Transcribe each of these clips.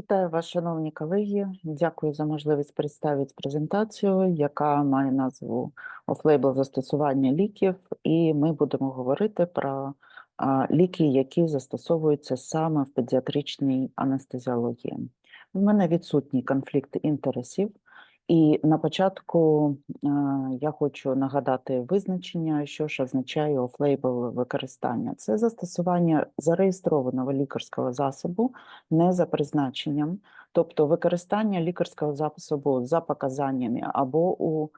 Вітаю вас, шановні колеги. Дякую за можливість представити презентацію, яка має назву офлейбл застосування ліків, і ми будемо говорити про ліки, які застосовуються саме в педіатричній анестезіології. У мене відсутній конфлікт інтересів, і на початку а, я хочу нагадати визначення, що ж означає офлейбл використання. Це застосування зареєстрованого лікарського засобу не за призначенням, тобто використання лікарського засобу за показаннями або у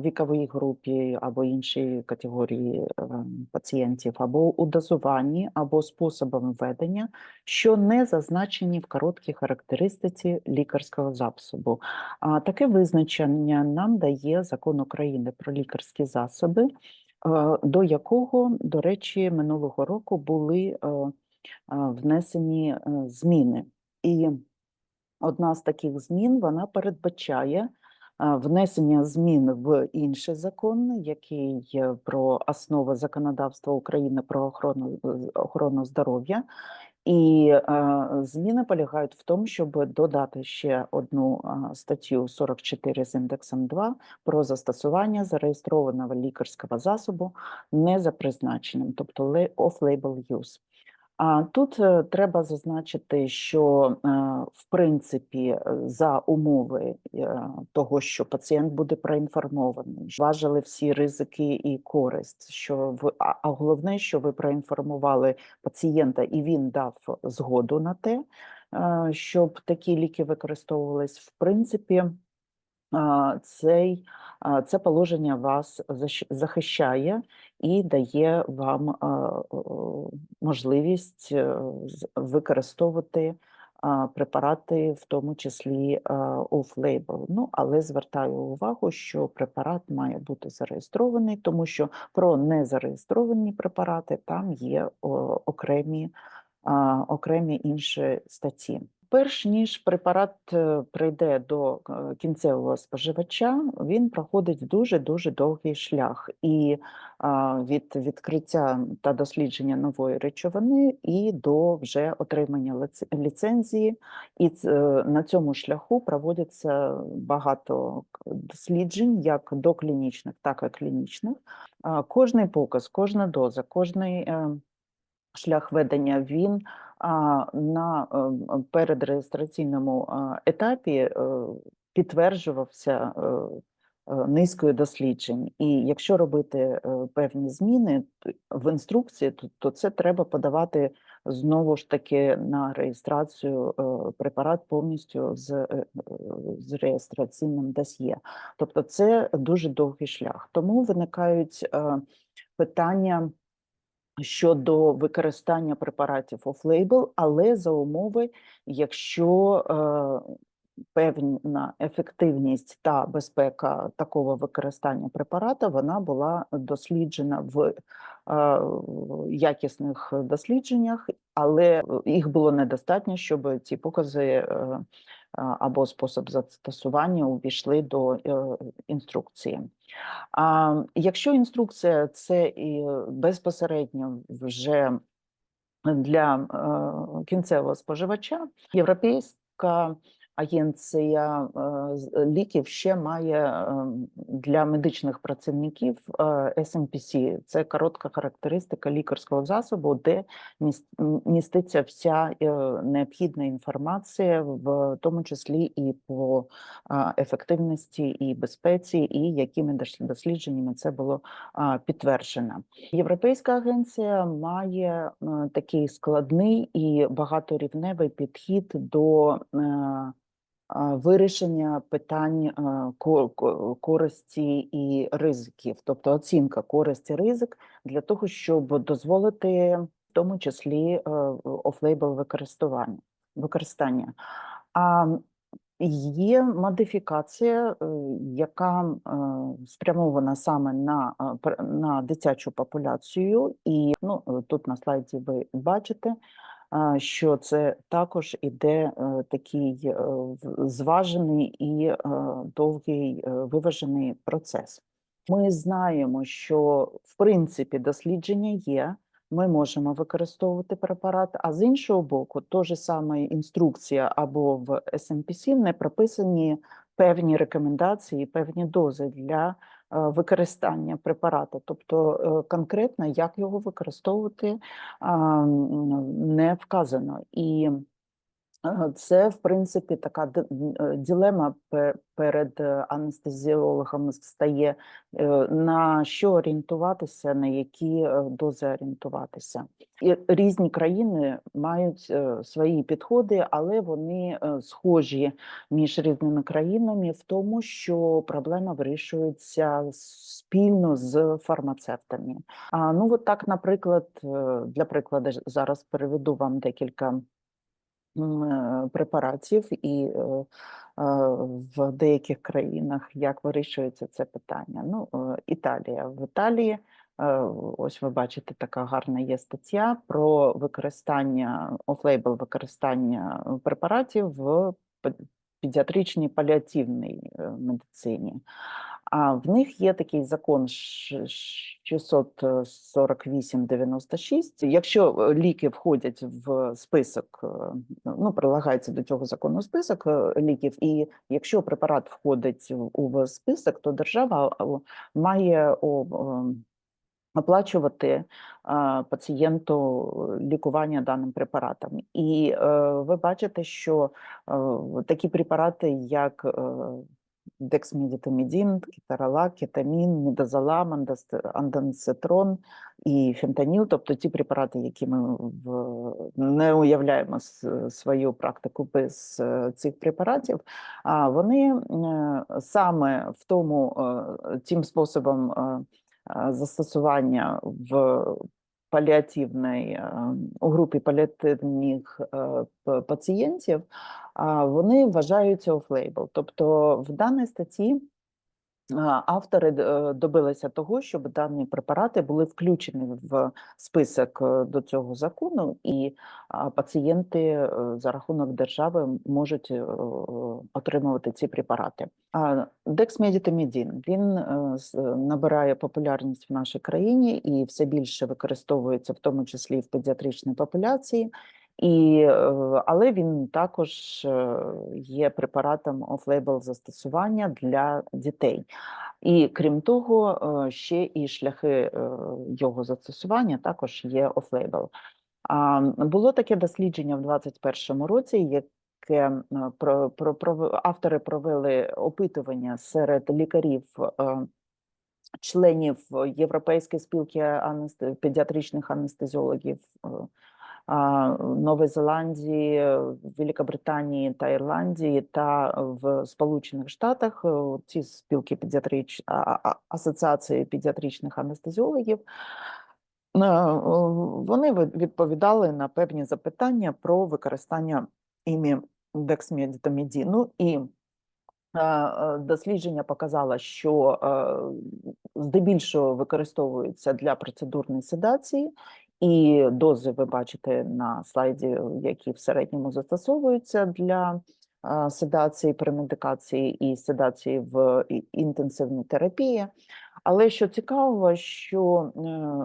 віковій групі, або іншій категорії е, пацієнтів, або у дозуванні, або способом введення, що не зазначені в короткій характеристиці лікарського засобу. А таке визначення нам дає закон України про лікарські засоби, е, до якого, до речі, минулого року були е, е, внесені зміни. І одна з таких змін вона передбачає внесення змін в інший закон, який про основи законодавства України про охорону, е, охорону здоров'я. І е, зміни полягають в тому, щоб додати ще одну статтю 44 з індексом 2 про застосування зареєстрованого лікарського засобу не за призначенням, тобто off-label use. А тут е, треба зазначити, що е, в принципі е, за умови того, що пацієнт буде проінформований, важили всі ризики і користь. Що в а, головне, що ви проінформували пацієнта, і він дав згоду на те, щоб такі ліки використовувались. В принципі, цей, це положення вас захищає і дає вам можливість е, використовувати препарати, в тому числі off-label. Ну, але звертаю увагу, що препарат має бути зареєстрований, тому що про незареєстровані препарати там є окремі, окремі інші статті. Перш ніж препарат е, прийде до е, кінцевого споживача, він проходить дуже дуже довгий шлях і від відкриття та дослідження нової речовини і до вже отримання ліцензії. І е, на цьому шляху проводяться багато досліджень, як доклінічних, так і клінічних. Кожний показ, кожна доза, кожний шлях ведення він на е, передреєстраційному етапі е, підтверджувався е, е, низкою досліджень. І якщо робити певні зміни в інструкції, то, це треба подавати знову ж таки на реєстрацію препарат повністю з, з реєстраційним досьє. Тобто це дуже довгий шлях. Тому виникають питання щодо використання препаратів оф-лейбл, але за умови, якщо е, певна ефективність та безпека такого використання препарата вона була досліджена в е, якісних дослідженнях, але їх було недостатньо, щоб ці покази е, або спосіб застосування увійшли до е, інструкції. Якщо інструкція це безпосередньо вже для е, кінцевого споживача, Європейська агенція е, з- ліків ще має е, для медичних працівників е, SMPC. Це коротка характеристика лікарського засобу, де міститься вся е, необхідна інформація, в тому числі і по ефективності і безпеці, і якими дослідженнями це було підтверджено. Європейська агенція має е, такий складний і багаторівневий підхід до е, вирішення питань ко- ко- користі і ризиків, тобто оцінка користі ризик для того, щоб дозволити в тому числі офлейбл використання. використання. А Є модифікація, е, яка е, спрямована саме на, е, на дитячу популяцію, і ну, тут на слайді ви бачите, що це також іде е, такий е, зважений і е, довгий виважений процес. Ми знаємо, що в принципі дослідження є. ми можемо використовувати препарат, а з іншого боку, то же саме інструкція або в SMPC не прописані певні рекомендації, певні дози для використання препарату, тобто е, конкретно як його використовувати не вказано. І е, це, в принципі, така д- м, е, перед е, анестезіологом стає, е, на що орієнтуватися, на які дози орієнтуватися. І різні країни мають свої підходи, але вони схожі між різними країнами в тому, що проблема вирішується спільно з фармацевтами. А ну от так, наприклад, для прикладу зараз переведу вам декілька препаратів, і е, е, в деяких країнах як вирішується це питання. Ну, е, Італія. В Італії, е, ось ви бачите, така гарна є стаття про використання офлейбл використання препаратів в пе- педіатричній паліативній е, медицині. А в них є такий закон ш- ш- 648-96. Якщо е, ліки входять в список, е, ну прилагається до цього закону список е, ліків, і якщо препарат входить у список, то держава має о, е, оплачувати пацієнту лікування даним препаратом. І ви бачите, що такі препарати, як дексмедитамідін, кетаралак, кетамін, мідазолам, андас- і фентаніл, тобто ті препарати, які ми в, не уявляємо свою практику без цих препаратів, а вони е, саме в тому е, тим способом застосування в паліативної, у групі паліативних пацієнтів, вони вважаються офлейбл. Тобто в даній статті автори е, добилися того, щоб дані препарати були включені в список е, до цього закону, і пацієнти е, за рахунок держави можуть отримувати ці препарати. Дексмедітамідін він набирає популярність в нашій країні і все більше використовується, в тому числі в педіатричній популяції. І, е, але він також е, є препаратом офлейбл застосування для дітей. І крім того, е, ще і шляхи його застосування також є офлейбл. Було таке дослідження в 2021 році, яке автори провели опитування серед лікарів. Членів Європейської спілки анесте- педіатричних анестезіологів Нової Зеландії, Великобританії та Ірландії та в Сполучених Штатах ці спілки педіатрич... асоціації педіатричних анестезіологів. е, е, Вони відповідали на певні запитання про використання імі дексмедитамідіну і Е, е, Дослідження показало, що е, здебільшого використовується для процедурної седації, і дози ви бачите на слайді, які в середньому застосовуються для седації, премедикації і седації в інтенсивній терапії. Але що цікаво, що е,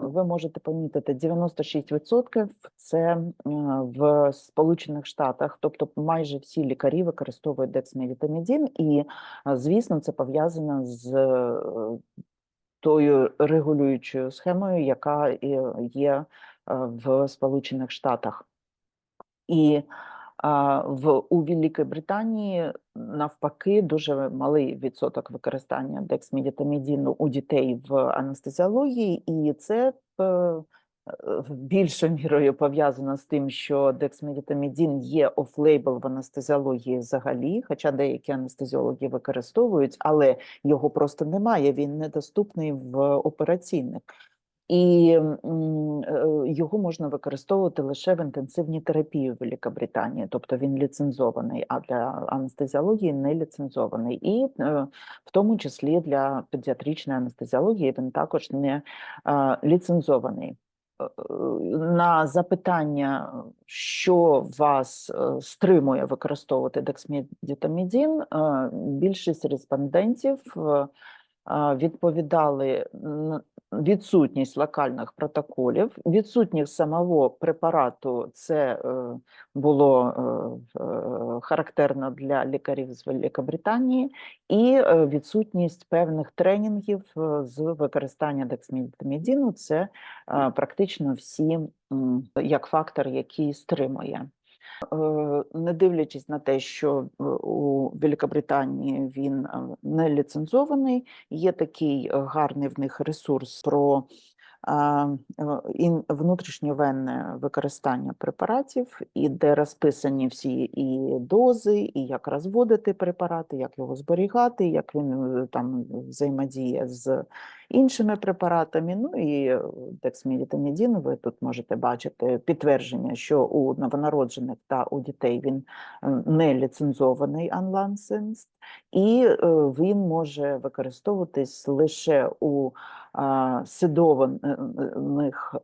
ви можете помітити 96% це е, в Сполучених Штатах, тобто майже всі лікарі використовують дексмедитамідін, і звісно, це пов'язано з е, тою регулюючою схемою, яка е, є е, в Сполучених Штатах. І в у Великій Британії навпаки дуже малий відсоток використання дексмідітамідіну у дітей в анестезіології, і це е, більшою мірою пов'язано з тим, що дексмедитамідін є офлейбл в анестезіології взагалі, хоча деякі анестезіологи використовують, але його просто немає, він недоступний в операційних. І е, його можна використовувати лише в інтенсивній терапії в Великобританії, тобто він ліцензований, а для анестезіології не ліцензований. І е, в тому числі для педіатричної анестезіології він також не е, ліцензований. На запитання, що вас е, стримує використовувати дексмедітамідін, е, більшість респондентів е, відповідали відсутність локальних протоколів, відсутність самого препарату, це е, було е, е, характерно для лікарів з Великобританії, і відсутність певних тренінгів з використання дексметамідіну, це практично всі як фактор, який стримує. Е, Не дивлячись на те, що е, у Великобританії він е, не ліцензований, є такий гарний в них ресурс про внутрішньовенне використання препаратів, і де розписані всі і дози, і як розводити препарати, як його зберігати, як він е, там взаємодіє з іншими препаратами. Ну і е, дексметамідін, ви тут можете бачити підтвердження, що у новонароджених та у дітей він не ліцензований unlicensed, і е, він може використовуватись лише у седованих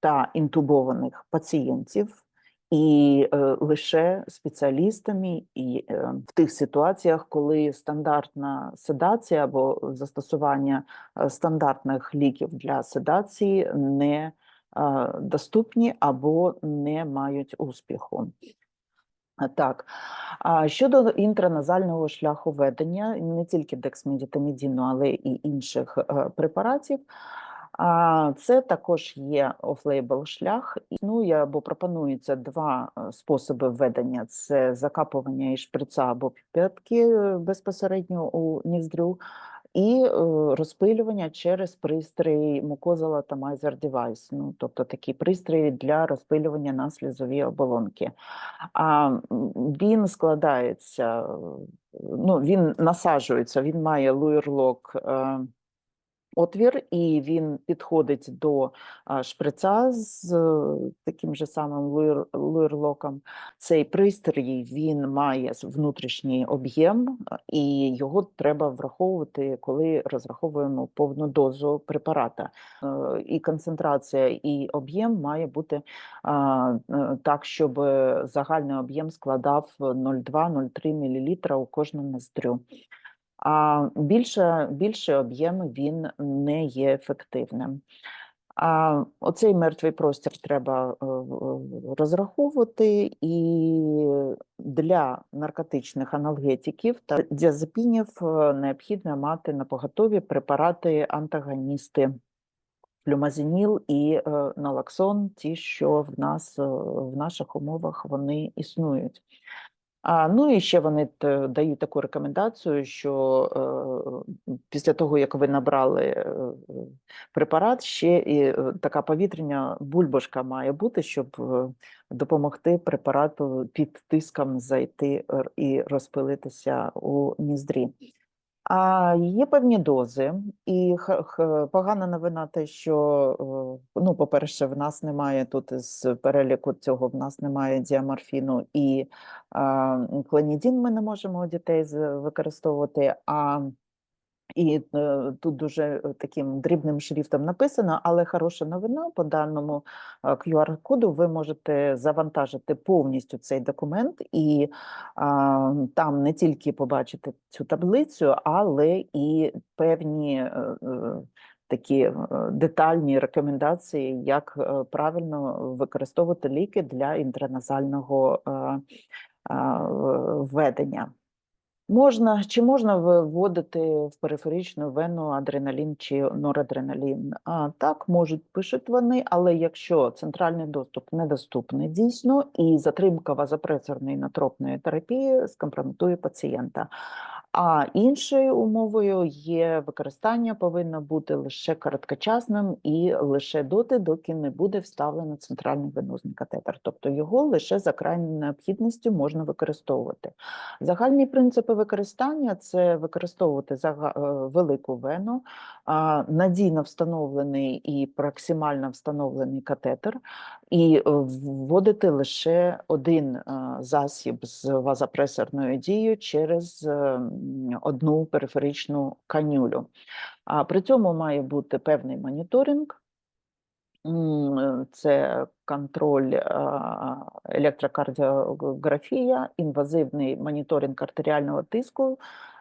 та інтубованих пацієнтів. І е, лише спеціалістами і е, в тих ситуаціях, коли стандартна седація або застосування е, стандартних ліків для седації не е, доступні або не мають успіху. Так, щодо інтраназального шляху ведення, не тільки дексметамідіну, але і інших е, препаратів, це також є офлейбл шлях. Існує або пропонується два е, способи введення: це закапування і шприца або піпетки е, безпосередньо у ніздрю, і е, розпилювання через пристрій Mucosal майзер девайс, ну, тобто такі пристрої для розпилювання на слізові оболонки. А він складається, е, ну, він насаджується, він має луєрлок е, отвір, і він підходить до шприца з е, таким же самим луєр. Цей пристрій він має внутрішній об'єм, і його треба враховувати, коли розраховуємо повну дозу препарата. Е, І концентрація, і об'єм має бути е, так, щоб загальний об'єм складав 0,2-0,3 мл у кожну ноздрю. А більше, більше об'єм він не є ефективним. А оцей мертвий простір треба е, розраховувати, і для наркотичних аналгетиків та діазепінів е, необхідно мати на поготові препарати антагоністи флюмазеніл і е, налоксон, ті, що в нас в наших умовах вони існують. А, ну і ще вони т- дають таку рекомендацію, що е, після того, як ви набрали е, е, препарат, ще і е, така повітряна бульбашка має бути, щоб е, допомогти препарату під тиском зайти і розпилитися у ніздрі. А є певні дози, і погана новина те, що е, ну, по-перше, в нас немає тут з переліку цього, в нас немає діаморфіну і а, клонідін ми не можемо у дітей використовувати. А і е, тут дуже е, таким дрібним шрифтом написано, але хороша новина по даному е, QR-коду ви можете завантажити повністю цей документ, і а, там не тільки побачити цю таблицю, але і певні такі детальні рекомендації, як правильно використовувати ліки для інтраназального введення. Можна, чи можна вводити в периферичну вену адреналін чи норадреналін? А, так, можуть, пишуть вони, але якщо центральний доступ недоступний дійсно, і затримка вазопресорної натропної терапії скомпрометує пацієнта. А іншою умовою є використання повинно бути лише короткочасним і лише доти, доки не буде вставлено центральний венозний катетер. Тобто його лише за крайньою необхідністю можна використовувати. Загальні принципи використання це використовувати е, велику вену, надійно встановлений і проксимально встановлений катетер, і е, вводити лише один е, засіб з вазопресорною дією через одну периферичну канюлю. А при цьому має бути певний моніторинг. Це контроль електрокардіографія, інвазивний моніторинг артеріального тиску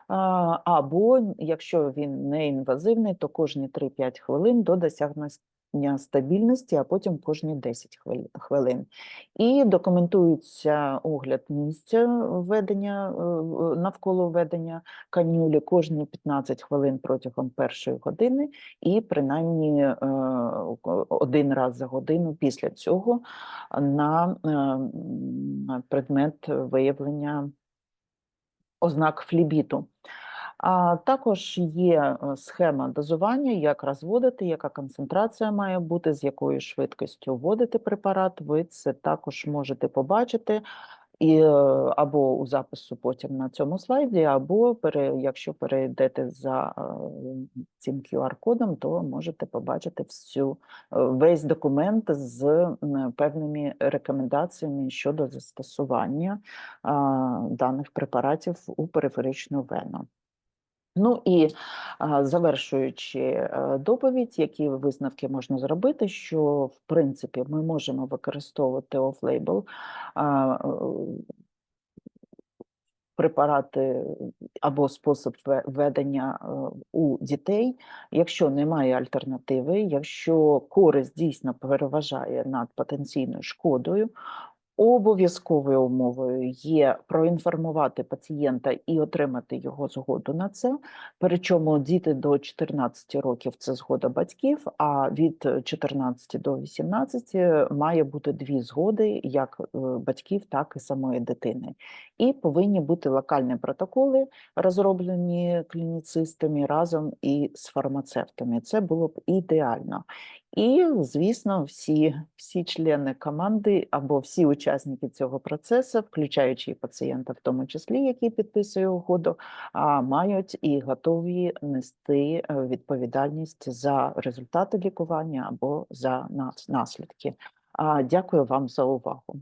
Або, якщо він не інвазивний, то кожні 3-5 хвилин до досягнення стабільності, а потім кожні 10 хвилин- хвилин. І документується огляд місця введення е, навколо введення канюлі кожні 15 хвилин протягом першої години, і принаймні е, один раз за годину після цього на е, предмет виявлення ознак флібіту. А також є е, схема дозування, як розводити, яка концентрація має бути, з якою швидкістю вводити препарат. Ви це також можете побачити і е, або у запису потім на цьому слайді, або пере, якщо перейдете за е, цим QR-кодом, то можете побачити всю весь документ з певними рекомендаціями щодо застосування даних препаратів у периферичну вену. Ну і завершуючи е, доповідь, які висновки можна зробити, що в принципі ми можемо використовувати оф-лейбл препарати або спосіб ве- ведення е, у дітей, якщо немає альтернативи, якщо користь дійсно переважає над потенційною шкодою, Обов'язковою умовою є проінформувати пацієнта і отримати його згоду на це. Причому діти до 14 років це згода батьків, а від 14 до 18 має бути дві згоди, як е, батьків, так і самої дитини. І повинні бути локальні протоколи, розроблені клініцистами разом і з фармацевтами. Це було б ідеально. І, звісно, всі, всі члени команди або всі учасники цього процесу, включаючи і пацієнта, в тому числі, який підписує угоду, мають і готові нести е, відповідальність за результати лікування або за наслідки. Дякую вам за увагу.